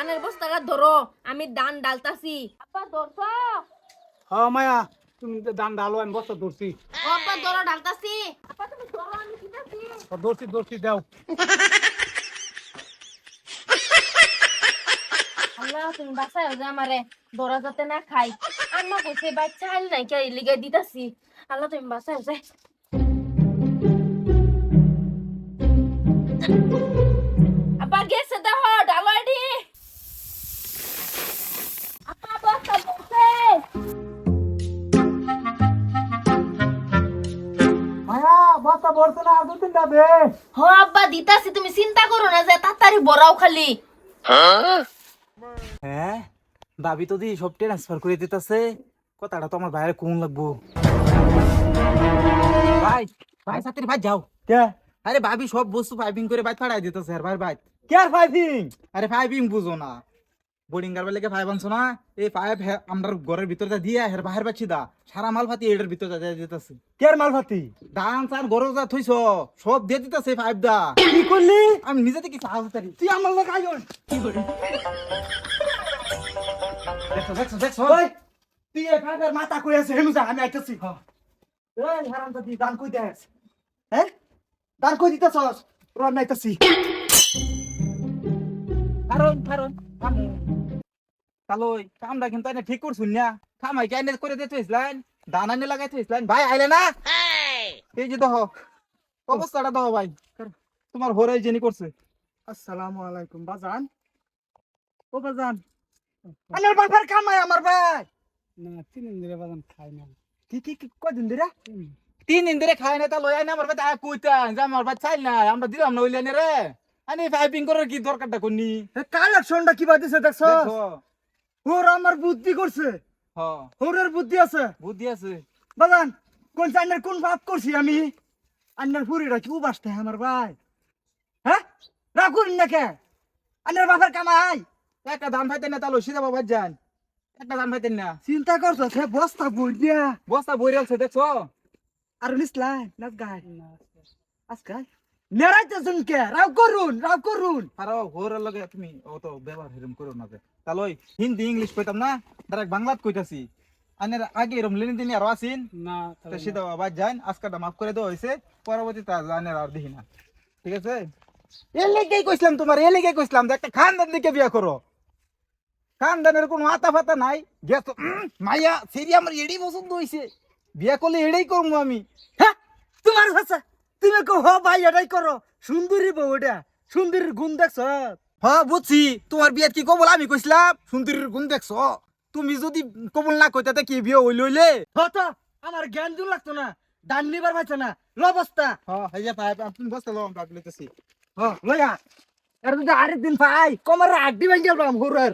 ধানের বস্তাটা ধরো আমি ধান ডালতাছি। আব্বা ধরছো? হ্যাঁ মায়া তুমি দান ডালো আমি বস্তা ধরছি। আব্বা ধরো ডালতাছি। আব্বা তুমি ধরো আমি দিতাছি ও, ধরছি ধরছি দাও। আল্লাহ তুমি বাসায় যে আমারে ধরা যাতে না খাই। আম্মা কইছে বাচ্চা আইল নাই কে লিগে দিতাছি। আল্লাহ তুমি বাসায় যে বস্তা ভরছে না আর দু তিনটা দে। হ আব্বা দিতাছি তুমি চিন্তা করো না যে তাড়াতাড়ি বড়াও খালি। হ্যাঁ ভাবি তো দি সব ট্রান্সফার করে দিতেছে। কথাটা তো আমার বাইরে কোন লাগবো? ভাই ভাই সাথে ভাই যাও। কে? আরে ভাবি সব বস্তু পাইপিং করে বাইত ফাড়াই দিতেছে আর ভাই ভাই। কে আর ফাইটিং আরে পাইপিং বুঝো না। বোর্ডিং গার বেলাকে পাইপ আনছো না? এই পাইপ আমরা ঘরের ভিতরে দিয়ে হের বাহির পাচ্ছি দা। সারা মাল ফাতি এটার ভিতরে দিয়ে দিতেছে। কে মাল ফাতি ধান চান গরো যা থইছ সব দিয়ে দিতেছে পাইপ দা। কি করলি? আমি নিজে থেকে সাহায্য করি তুই আমার লোক আইন দেখছ দেখছ দেখছ? তুই এই ফাইটার মাথা কই আছে? হেলু যা আমি আইতাছি। এই হারাম দান কই দেস? হ্যাঁ? দান কই দিতেছস? রন নাইতাছি কারণ কারণ তালই কামটা কিন্তু ঠিক করছুন না। কামাই কে এনে করে দিতে হইছিলেন দান ভাই আইলে না? এই যে দহ অবস্থাটা দহ ভাই। তোমার হরে জেনি করছে। আসসালামু আলাইকুম বাজান। ও বাজান। আমার বাবার কামাই আমার ভাই। না তিন দিন ধরে বাজান খাই না। কি কি কি কদিন ধরে? তিন দিন। ধরে খাই না তা আমার ভাই তা কইতান যে আমার ভাই চাইল না আমরা দিলাম না হইলেন রে। আনি পাইপিং করার কি দরকারটা করনি কালেকশনটা কি বাদিছে দেখছ দেখো। ওর আমার বুদ্ধি করছে। হ। ওরের বুদ্ধি আছে। বুদ্ধি আছে। বাজান কোন চান্ডার কোন ভাব করছি আমি? আন্নার পুরিটা কি উবাসতে আমার ভাই? হ্যাঁ? করিন না কে আন্নার বাবার কামাই। একটা ধান পাইতেন না তালো সিধা বাবা যান। একটা ধান পাইতেন না। চিন্তা করছ সে বস্তা বই দিয়া। বস্তা বইরালছে দেখছ? আর নিসলাই নাচ গাই আজকাল নেড়াইতে শুনকে রাগ করুন রাগ করুন। আর হোরের লগে তুমি অত ব্যবহার হেরম করো না যে। তালই হিন্দি ইংলিশ কইতাম না? ডাইরেক্ট বাংলাত কইতাছি। আনের আগে এরম লেনি দিনই আরও আসিন না তো সিধা বাবা যান আজকাটা মাফ করে দেওয়া হয়েছে পরবর্তীতে আর আনের আর দেখি না। ঠিক আছে? এ লেগেই কইছিলাম তোমার এ লেগেই কইছিলাম যে একটা খানদান দিকে বিয়া করো। খানদানের কোনো মাথা ফাতা নাই। গেছ মাইয়া সেরি আমার এড়ি পছন্দ হইছে। বিয়া করলে এড়েই করব আমি। হ্যাঁ তোমার ভাষা তুমি কো হ ভাই এটাই করো। সুন্দরী বউ এটা সুন্দরীর গুণ দেখছ? হ্যাঁ বুঝছি। তোমার বিয়াত কি কবল? আমি কইছিলাম সুন্দরীর গুণ দেখছ। তুমি যদি কবল না কইতে তা কি বিয়ে হইল হইলে? হত আমার জ্ঞান দূর লাগতো না দান নিবার পাইছে না লবস্তা। হ্যাঁ হইয়া পাই তুমি বসতে লম ডাক লইতেছি। হ লয়া এর যদি আরেক দিন পাই কমার আড্ডি ভাঙ্গেল বাম হুরের।